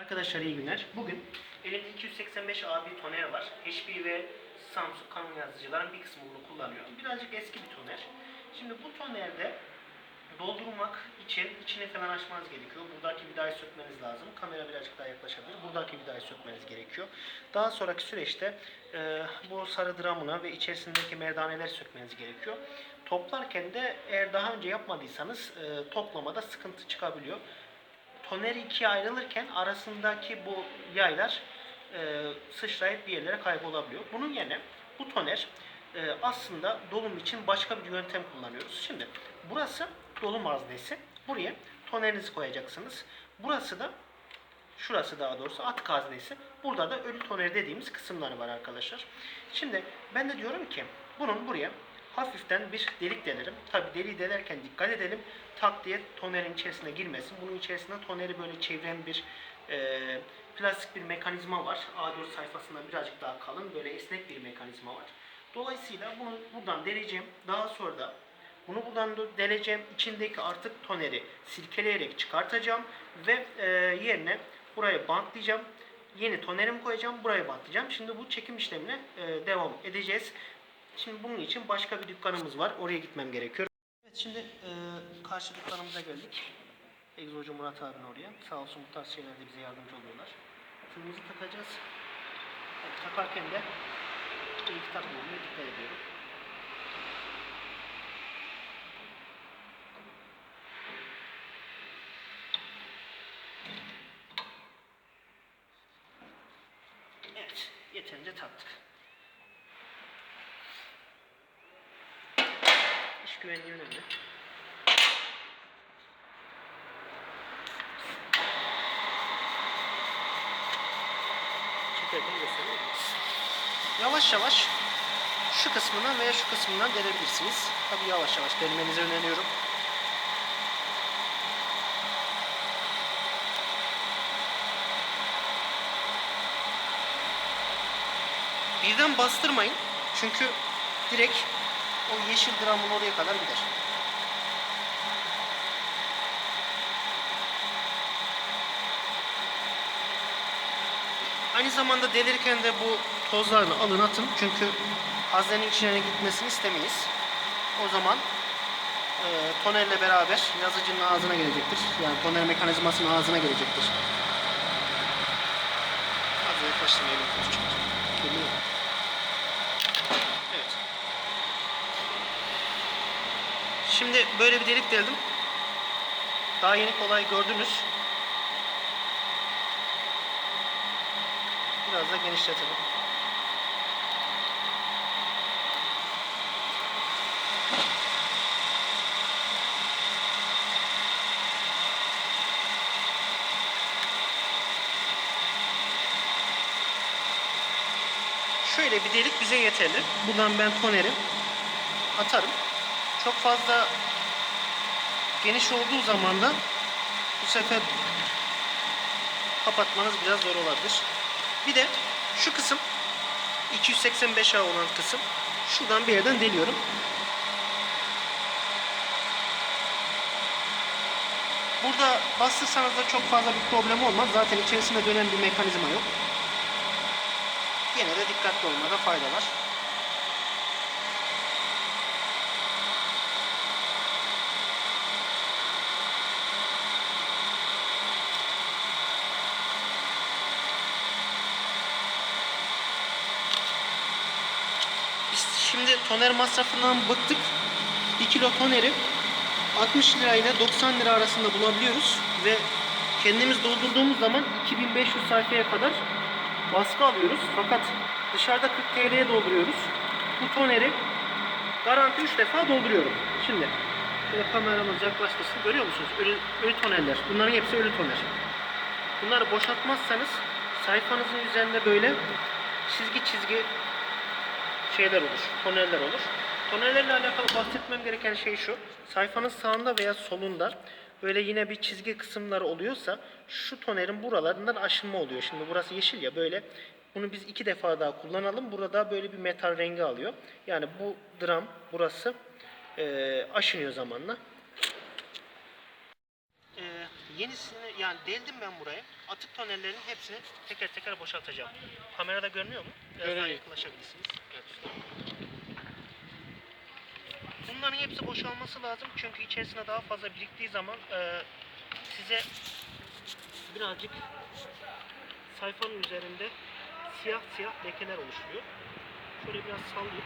Arkadaşlar iyi günler. Bugün elimde 285 AB toner var. HP ve Samsung Canon yazıcıların bir kısmı bunu kullanıyor. Birazcık eski bir toner. Şimdi bu tonerde doldurmak için içini falan açmanız gerekiyor. Buradaki vidayı sökmeniz lazım. Kamera birazcık daha yaklaşabilir. Buradaki vidayı sökmeniz gerekiyor. Daha sonraki süreçte e, bu sarı dramına ve içerisindeki merdaneleri sökmeniz gerekiyor. Toplarken de eğer daha önce yapmadıysanız e, toplamada sıkıntı çıkabiliyor toner ikiye ayrılırken arasındaki bu yaylar e, sıçrayıp bir yerlere kaybolabiliyor. Bunun yerine bu toner e, aslında dolum için başka bir yöntem kullanıyoruz. Şimdi burası dolum haznesi. Buraya tonerinizi koyacaksınız. Burası da Şurası daha doğrusu atık haznesi. Burada da ölü toner dediğimiz kısımları var arkadaşlar. Şimdi ben de diyorum ki bunun buraya hafiften bir delik delerim. Tabi deliği delerken dikkat edelim. Tak diye tonerin içerisine girmesin. Bunun içerisinde toneri böyle çeviren bir e, plastik bir mekanizma var. A4 sayfasında birazcık daha kalın böyle esnek bir mekanizma var. Dolayısıyla bunu buradan deleceğim. Daha sonra da bunu buradan da deleceğim. İçindeki artık toneri silkeleyerek çıkartacağım ve e, yerine buraya bantlayacağım. Yeni tonerimi koyacağım. Buraya bantlayacağım. Şimdi bu çekim işlemine e, devam edeceğiz. Şimdi bunun için başka bir dükkanımız var. Oraya gitmem gerekiyor. Evet şimdi e, karşı dükkanımıza geldik. Egzocu Murat abinin oraya. Sağ olsun bu tarz şeylerde bize yardımcı oluyorlar. Şunumuzu takacağız. Evet, takarken de ilk takmamaya dikkat ediyorum. Evet, yeterince taktık. İş güvenliği önemli. Çekerken gösterelim. Yavaş yavaş şu kısmından veya şu kısmından delebilirsiniz. Tabi yavaş yavaş denemenizi öneriyorum. Birden bastırmayın. Çünkü direkt o yeşil dramın oraya kadar gider. Aynı zamanda delirken de bu tozlarını alın atın. Çünkü haznenin içine gitmesini istemeyiz. O zaman e, tonerle beraber yazıcının ağzına gelecektir. Yani toner mekanizmasının ağzına gelecektir. Fazla yaklaştırmayalım. Geliyor. Şimdi böyle bir delik deldim. Daha yeni kolay gördünüz. Biraz da genişletelim. Şöyle bir delik bize yeterli. Buradan ben toneri atarım. Çok fazla geniş olduğu zaman da bu sefer kapatmanız biraz zor olabilir. Bir de şu kısım 285A olan kısım şuradan bir yerden deliyorum. Burada bastırsanız da çok fazla bir problem olmaz. Zaten içerisinde dönen bir mekanizma yok. Yine de dikkatli olmada fayda var. Biz şimdi toner masrafından bıktık. 1 kilo toneri 60 lira ile 90 lira arasında bulabiliyoruz ve kendimiz doldurduğumuz zaman 2500 sayfaya kadar baskı alıyoruz. Fakat dışarıda 40 TL'ye dolduruyoruz. Bu toneri garanti 3 defa dolduruyorum. Şimdi şöyle kameramız yaklaştırsın. Görüyor musunuz? Ölü, ölü tonerler. Bunların hepsi ölü toner. Bunları boşaltmazsanız sayfanızın üzerinde böyle çizgi çizgi şeyler olur, tonerler olur. Tonerlerle alakalı bahsetmem gereken şey şu. Sayfanın sağında veya solunda böyle yine bir çizgi kısımları oluyorsa şu tonerin buralarından aşınma oluyor. Şimdi burası yeşil ya böyle bunu biz iki defa daha kullanalım. Burada böyle bir metal rengi alıyor. Yani bu dram burası eee aşınıyor zamanla. Eee, yenisini yani deldim ben buraya. Atık tonerlerin hepsini teker teker boşaltacağım. Kamerada görünüyor mu? Biraz daha Görünüyor. yaklaşabilirsiniz. Bunların hepsi boşalması lazım çünkü içerisine daha fazla biriktiği zaman e, size birazcık sayfanın üzerinde siyah siyah lekeler oluşuyor. Şöyle biraz sallayıp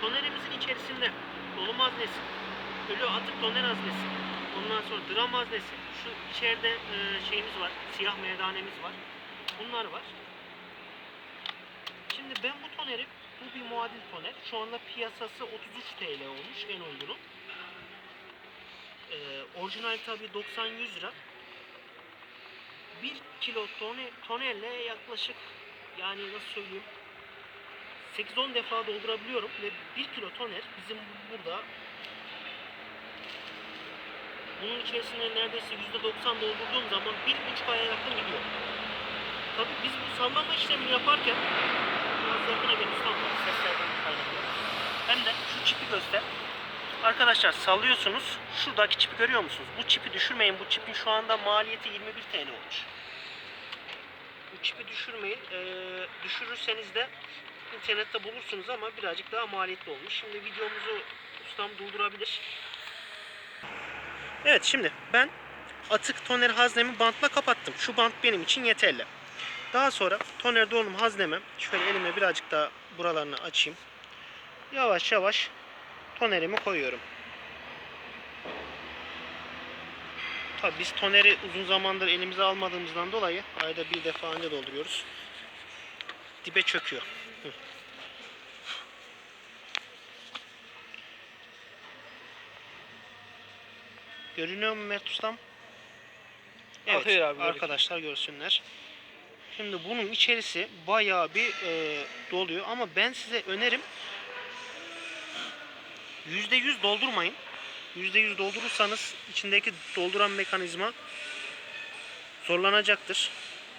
Tonerimizin içerisinde dolum haznesi, ölü atık toner haznesi, ondan sonra dram haznesi, şu içeride e, şeyimiz var, siyah merdanemiz var. Bunlar var. Şimdi ben bu toneri, bu bir muadil toner. Şu anda piyasası 33 TL olmuş en uygunu. Ee, orijinal tabi 90-100 lira. 1 kilo tone, tonerle yaklaşık yani nasıl söyleyeyim 8-10 defa doldurabiliyorum ve 1 kilo toner bizim burada bunun içerisine neredeyse %90 doldurduğum zaman 1,5 aya yakın gidiyor. Tabi biz bu sallama işlemini yaparken biraz yakına gel ustam seslerden kaynaklı. Hem de şu çipi göster. Arkadaşlar sallıyorsunuz. Şuradaki çipi görüyor musunuz? Bu çipi düşürmeyin. Bu çipin şu anda maliyeti 21 TL olmuş. Bu çipi düşürmeyin. Ee, düşürürseniz de internette bulursunuz ama birazcık daha maliyetli olmuş. Şimdi videomuzu ustam durdurabilir. Evet şimdi ben atık toner haznemi bantla kapattım. Şu bant benim için yeterli. Daha sonra toner dolum hazneme şöyle elimle birazcık daha buralarını açayım. Yavaş yavaş tonerimi koyuyorum. Tabi biz toneri uzun zamandır elimize almadığımızdan dolayı ayda bir defa anca dolduruyoruz. Dibe çöküyor. Hı. Görünüyor mu Mert Ustam? Evet Akıyor abi, arkadaşlar görsünler. Şimdi bunun içerisi bayağı bir e, doluyor ama ben size önerim %100 doldurmayın. %100 doldurursanız içindeki dolduran mekanizma zorlanacaktır.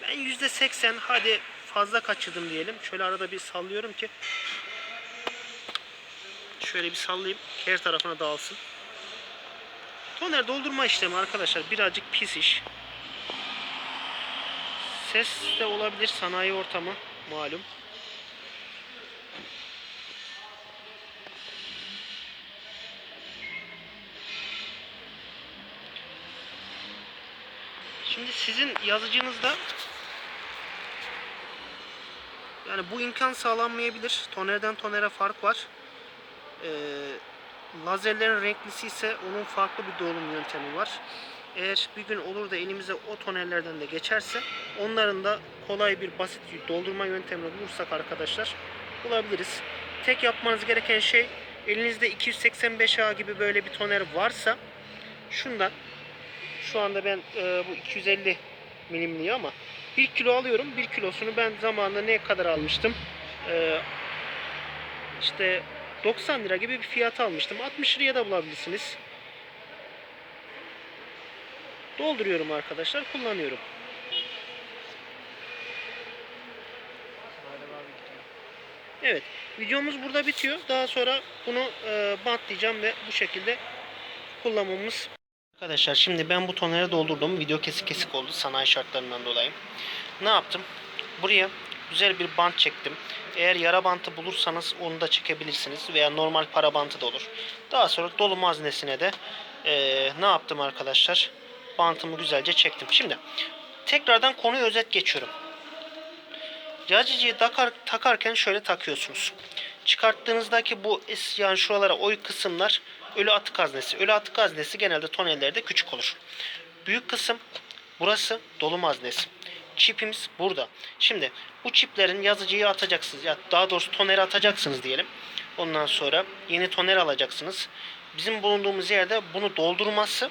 Ben %80 hadi fazla kaçırdım diyelim. Şöyle arada bir sallıyorum ki şöyle bir sallayayım her tarafına dağılsın. Toner doldurma işlemi arkadaşlar birazcık pis iş. Ses de olabilir sanayi ortamı malum. Şimdi sizin yazıcınızda yani bu imkan sağlanmayabilir. Tonerden tonere fark var. Ee, lazerlerin renklisi ise onun farklı bir dolum yöntemi var. Eğer bir gün olur da elimize o tonerlerden de geçerse onların da kolay bir basit doldurma yöntemini bulursak arkadaşlar bulabiliriz. Tek yapmanız gereken şey elinizde 285A gibi böyle bir toner varsa şundan şu anda ben e, bu 250 milimliği ama 1 kilo alıyorum. 1 kilosunu ben zamanında ne kadar almıştım? E, işte 90 lira gibi bir fiyat almıştım. 60 liraya da bulabilirsiniz. Dolduruyorum arkadaşlar. Kullanıyorum. Evet. Videomuz burada bitiyor. Daha sonra bunu e, bantlayacağım ve bu şekilde kullanmamız Arkadaşlar şimdi ben bu toneri doldurdum. Video kesik kesik oldu sanayi şartlarından dolayı. Ne yaptım? Buraya güzel bir bant çektim. Eğer yara bantı bulursanız onu da çekebilirsiniz. Veya normal para bantı da olur. Daha sonra dolum haznesine de eee, ne yaptım arkadaşlar? Bantımı güzelce çektim. Şimdi tekrardan konuyu özet geçiyorum. Caciciyi takar, takarken şöyle takıyorsunuz. Çıkarttığınızdaki bu yani şuralara oy kısımlar ölü atık haznesi. Ölü atık haznesi genelde tonellerde küçük olur. Büyük kısım burası dolum haznesi. Çipimiz burada. Şimdi bu çiplerin yazıcıyı atacaksınız. Ya daha doğrusu toneri atacaksınız diyelim. Ondan sonra yeni toner alacaksınız. Bizim bulunduğumuz yerde bunu doldurması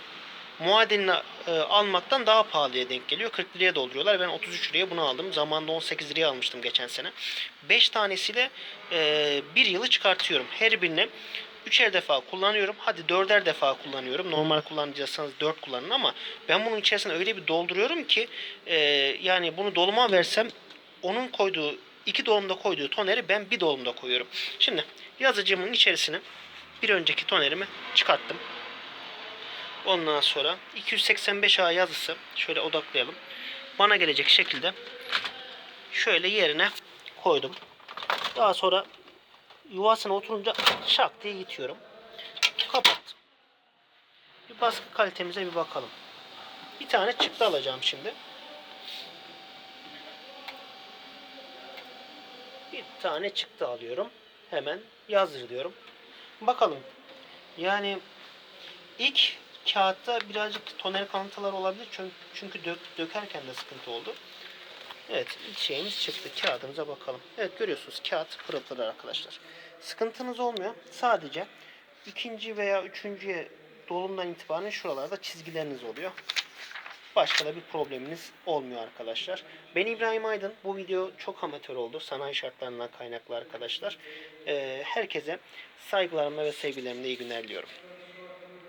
muadilini e, almaktan daha pahalıya denk geliyor. 40 liraya dolduruyorlar. Ben 33 liraya bunu aldım. Zamanında 18 liraya almıştım geçen sene. 5 tanesiyle e, bir yılı çıkartıyorum. Her birine üçer defa kullanıyorum. Hadi dörder defa kullanıyorum. Normal kullanacaksanız 4 kullanın ama ben bunun içerisine öyle bir dolduruyorum ki e, yani bunu doluma versem onun koyduğu iki dolumda koyduğu toneri ben bir dolumda koyuyorum. Şimdi yazıcımın içerisine bir önceki tonerimi çıkarttım. Ondan sonra 285A yazısı şöyle odaklayalım. Bana gelecek şekilde şöyle yerine koydum. Daha sonra yuvasına oturunca şak diye itiyorum. Kapat. Bir baskı kalitemize bir bakalım. Bir tane çıktı alacağım şimdi. Bir tane çıktı alıyorum. Hemen yazdırıyorum. Bakalım. Yani ilk kağıtta birazcık toner kalıntılar olabilir. Çünkü, çünkü dök, dökerken de sıkıntı oldu. Evet şeyimiz çıktı. Kağıdımıza bakalım. Evet görüyorsunuz kağıt pırıl pırıl arkadaşlar. Sıkıntınız olmuyor. Sadece ikinci veya üçüncüye dolumdan itibaren şuralarda çizgileriniz oluyor. Başka da bir probleminiz olmuyor arkadaşlar. Ben İbrahim Aydın. Bu video çok amatör oldu. Sanayi şartlarından kaynaklı arkadaşlar. Ee, herkese saygılarımla ve sevgilerimle iyi günler diliyorum.